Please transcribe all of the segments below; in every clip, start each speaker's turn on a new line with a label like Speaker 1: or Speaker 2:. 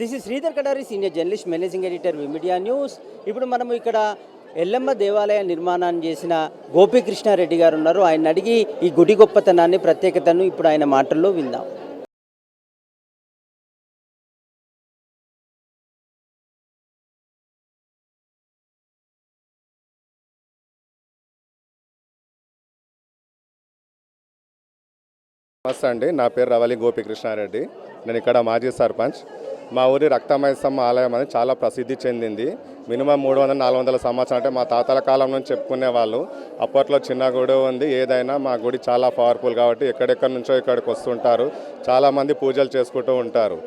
Speaker 1: This is Sridhar Kadari senior journalist managing editor media news ఇప్పుడు మనము ఇక్కడ ఎల్లమ్మ దేవాలయ నిర్మాణాన్ని చేసిన గోపీకృష్ణారెడ్డి గారు ఉన్నారు. ఆయన అడిగి ఈ గుడి గొప్పతనాన్ని ప్రత్యేకతను ఇప్పుడు ఆయన మాటల్లో విందాం.
Speaker 2: నమస్తే అండి. నా పేరు రవలి గోపికృష్ణారెడ్డి. నేను ఇక్కడ మాజీ సర్పంచ్. మా ఊరి రక్తమైసమ్మ ఆలయం అనేది చాలా ప్రసిద్ధి చెందింది. మినిమం మూడు వందల నాలుగు వందల సంవత్సరాలు అంటే మా తాతల కాలం నుంచి చెప్పుకునే వాళ్ళు. అప్పట్లో చిన్న గుడి ఉంది ఏదైనా మా గుడి చాలా పవర్ఫుల్ కాబట్టి ఎక్కడెక్కడి నుంచో ఇక్కడికి వస్తుంటారు. చాలామంది పూజలు చేసుకుంటూ ఉంటారు.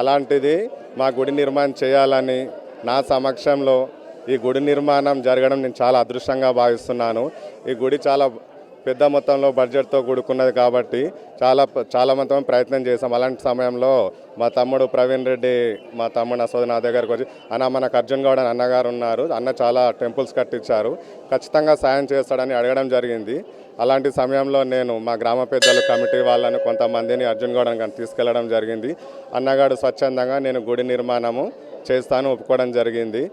Speaker 2: అలాంటిది మా గుడి నిర్మాణం చేయాలని నా సమక్షంలో ఈ గుడి నిర్మాణం జరగడం నేను చాలా అదృష్టంగా భావిస్తున్నాను. ఈ గుడి చాలా పెద్ద మొత్తంలో బడ్జెట్తో కూడుకున్నది కాబట్టి చాలా చాలా మొత్తం ప్రయత్నం చేసాం అలాంటి సమయంలో మా తమ్ముడు ప్రవీణ్ రెడ్డి మా తమ్ముడు అసోది నా దగ్గరకు వచ్చి అన్న మనకు అర్జున్ గౌడ్ అని అన్నగారు ఉన్నారు. అన్న చాలా టెంపుల్స్ కట్టించారు. ఖచ్చితంగా సాయం చేస్తాడని అడగడం జరిగింది. అలాంటి సమయంలో నేను మా గ్రామ పెద్దల కమిటీ వాళ్ళని కొంతమందిని అర్జున్ గౌడ్ అని తీసుకెళ్ళడం జరిగింది. అన్నగాడు స్వచ్ఛందంగా నేను గుడి నిర్మాణము చేస్తాను ఒప్పుకోవడం జరిగింది.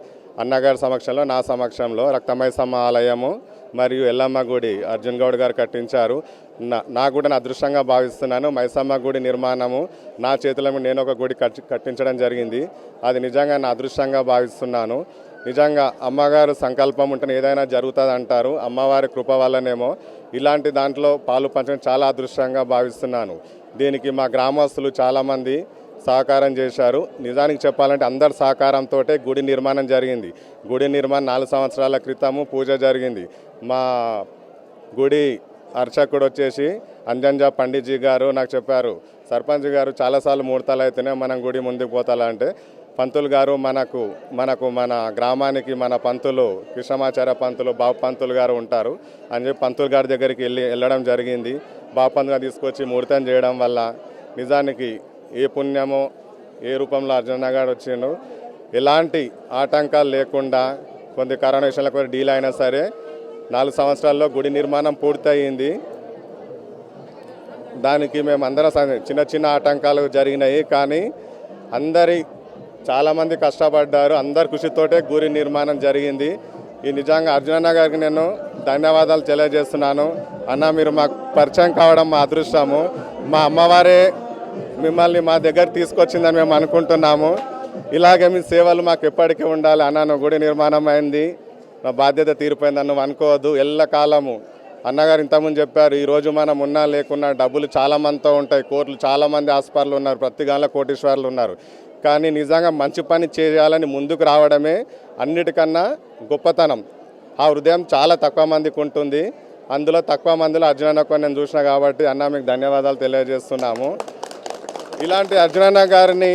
Speaker 2: అన్నగారి సమక్షంలో నా సమక్షంలో రక్తమైసమ్మ ఆలయము మరియు ఎల్లమ్మ గుడి అర్జున్ గౌడ్ గారు కట్టించారు. నా నా కూడా నా అదృష్టంగా భావిస్తున్నాను. మైసమ్మ గుడి నిర్మాణము నా చేతుల మీద నేను ఒక గుడి కట్టి కట్టించడం జరిగింది. అది నిజంగా నా అదృష్టంగా భావిస్తున్నాను. నిజంగా అమ్మగారు సంకల్పం ఉంటే ఏదైనా జరుగుతుంది అంటారు అమ్మవారి కృప వల్లనేమో ఇలాంటి దాంట్లో పాలు పంచడం చాలా అదృష్టంగా భావిస్తున్నాను. దీనికి మా గ్రామస్తులు చాలామంది సహకారం చేశారు. నిజానికి చెప్పాలంటే అందరి సహకారంతో గుడి నిర్మాణం జరిగింది. గుడి నిర్మాణం నాలుగు సంవత్సరాల క్రితము పూజ జరిగింది. మా గుడి అర్చకుడు వచ్చేసి అంజంజా పండిజీ గారు నాకు చెప్పారు సర్పంచ్ గారు చాలాసార్లు ముహూర్తాలు అయితేనే మనం గుడి ముందుకు పోతాలంటే పంతులు గారు మనకు మనకు మన గ్రామానికి మన పంతులు కృష్ణమాచార్య పంతులు బాబు పంతులు గారు ఉంటారు. అని చెప్పి పంతులు గారి దగ్గరికి వెళ్ళి వెళ్ళడం జరిగింది. బాబు పంతులు గారు తీసుకొచ్చి ముహూర్తం చేయడం వల్ల నిజానికి ఏ పుణ్యమో ఏ రూపంలో అర్జున గారు వచ్చిండు ఎలాంటి ఆటంకాలు లేకుండా కొంత కరోనా విషయంలో కొంచెం డీల్ అయినా సరే నాలుగు సంవత్సరాల్లో గుడి నిర్మాణం పూర్తయింది. దానికి మేము అందరం చిన్న చిన్న ఆటంకాలు జరిగినాయి కానీ అందరి చాలామంది కష్టపడ్డారు అందరి కృషితోటే గుడి నిర్మాణం జరిగింది. ఈ నిజంగా అర్జునన్న గారికి నేను ధన్యవాదాలు తెలియజేస్తున్నాను. అన్న మీరు మాకు పరిచయం కావడం మా అదృష్టము. మా అమ్మవారే మిమ్మల్ని మా దగ్గర తీసుకొచ్చిందని మేము అనుకుంటున్నాము. ఇలాగే మీ సేవలు మాకు ఎప్పటికీ ఉండాలి అన్న గుడి నిర్మాణం అయింది. నా బాధ్యత తీరిపోయిందని నువ్వు అనుకోవద్దు. ఎల్లకాలము. అన్నగారు ఇంతకుముందు చెప్పారు ఈ రోజు మనం ఉన్నా లేకున్నా డబ్బులు చాలామందితో ఉంటాయి. కోట్లు చాలామంది మంది ఉన్నారు. ప్రతి గాంలో కోటీశ్వర్లు ఉన్నారు. కానీ నిజంగా మంచి పని చేయాలని ముందుకు రావడమే అన్నిటికన్నా గొప్పతనం. ఆ హృదయం చాలా తక్కువ మందికి ఉంటుంది. అందులో తక్కువ మందిలో అర్జునన్న నేను చూసిన కాబట్టి అన్న మీకు ధన్యవాదాలు తెలియజేస్తున్నాము. ఇలాంటి అర్జునన్న గారిని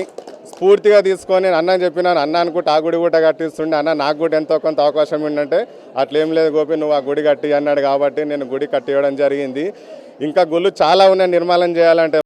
Speaker 2: స్ఫూర్తిగా తీసుకొని నేను అన్న చెప్పినాను. అన్న అనుకుంటే ఆ గుడి కూడా కట్టిస్తుండే. అన్న నాకు కూడా ఎంతో కొంత అవకాశం ఉందంటే అట్లేం లేదు గోపి నువ్వు ఆ గుడి కట్టి అన్నాడు కాబట్టి నేను గుడి కట్టివ్వడం జరిగింది. ఇంకా గుళ్ళు చాలా ఉన్నాయి నిర్మాణం చేయాలంటే.